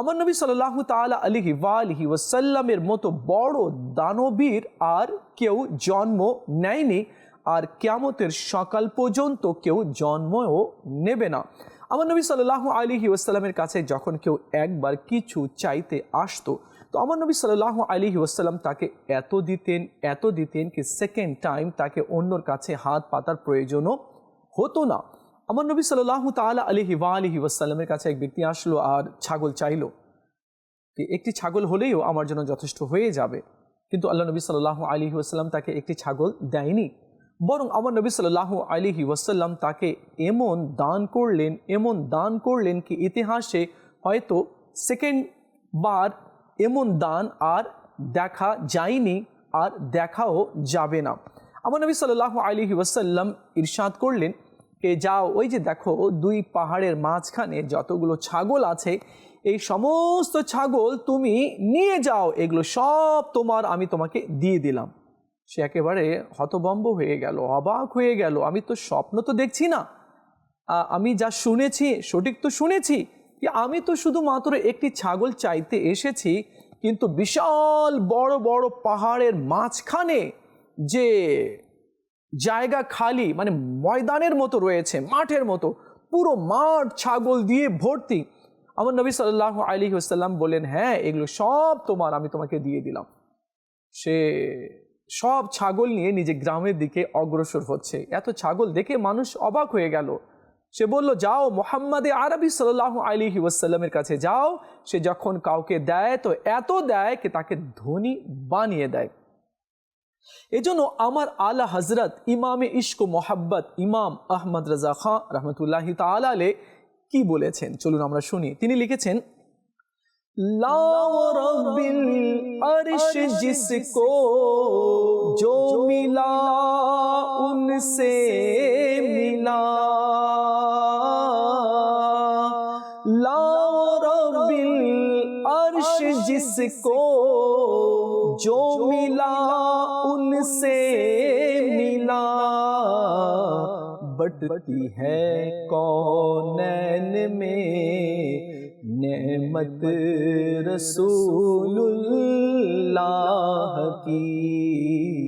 আমার নবী সাল্লাহ তালা আলিহি ওয়ালিহি ওয়াসাল্লামের মতো বড় দানবীর আর কেউ জন্ম নেয়নি আর ক্যামতের সকাল পর্যন্ত কেউ জন্মও নেবে না। আমার নবী সাল্লাহ আলিহি ওয়াসাল্লামের কাছে যখন কেউ একবার কিছু চাইতে আসতো, তো আমার নবী সাল্লাহ আলিহি ওয়াসাল্লাম তাকে এত দিতেন এত দিতেন কি সেকেন্ড টাইম তাকে অন্যর কাছে হাত পাতার প্রয়োজনও হতো না। আমার নবী সাল্লাহ তালা আলিহি ওয়া আলিহি ওয়াসাল্লামের কাছে এক ব্যক্তি আসলো আর ছাগল চাইলো একটি ছাগল হলেও আমার জন্য যথেষ্ট হয়ে যাবে। কিন্তু আল্লাহ নবী সাল্লাহ আলী ওয়াসাল্লাম তাকে একটি ছাগল দেয়নি। বরং আমার নবী সাল্লাহ আলিহি ওয়াসাল্লাম তাকে এমন দান করলেন, এমন দান করলেন কি ইতিহাসে হয়তো সেকেন্ড বার এমন দান আর দেখা যায়নি, আর দেখাও যাবে না। আমার নবী সাল্লাহ আলিহি ওয়াসাল্লাম ইরশাদ করলেন কে যাও, ওই যে দেখো দুই পাহাড়ের মাঝখানে যতগুলো ছাগল আছে, এই সমস্ত ছাগল তুমি নিয়ে যাও, এগুলো সব তোমার আমি তোমাকে দিয়ে দিলাম। সে একেবারে হতবম্ব হয়ে গেল, অবাক হয়ে গেল, আমি তো স্বপ্ন তো দেখছি না। আমি যা শুনেছি, সঠিক তো শুনেছি কি আমি তো শুধুমাত্র একটি ছাগল চাইতে এসেছি, কিন্তু বিশাল বড় বড় পাহাড়ের মাঝখানে যে জায়গা খালি মানে ময়দানের মতো রয়েছে, মাঠের মতো, পুরো মাঠ ছাগল দিয়ে ভর্তি। আমার নবী সাল্লাহ আলী সাল্লাম বলেন হ্যাঁ এগুলো সব তোমার, আমি তোমাকে দিয়ে দিলাম। সে সব ছাগল নিয়ে নিজে গ্রামের দিকে অগ্রসর হচ্ছে। এত ছাগল দেখে মানুষ অবাক হয়ে গেল। সে বলল, যাও মোহাম্মদে আরবি সাল্লাহ আলী ওয়াসাল্লামের কাছে যাও। সে যখন কাউকে দেয়, তো এত দেয় কি তাকে ধনী বানিয়ে দেয়। এজন্য আমার আলা হজরত ইমামে ইশক মোহাব্বত ইমাম আহমদ রাজা খাঁ রহমতুল্লাহ তালে কি বলেছেন চলুন আমরা শুনি তিনি লিখেছেন लाओ रब्बिल अर्श जिसको जो मिला उनसे मिला लाओ रब्बिल अर्श जिसको جو ملا ان سے ملا۔ بٹتی ہے کونین میں نعمت رسول اللہ کی۔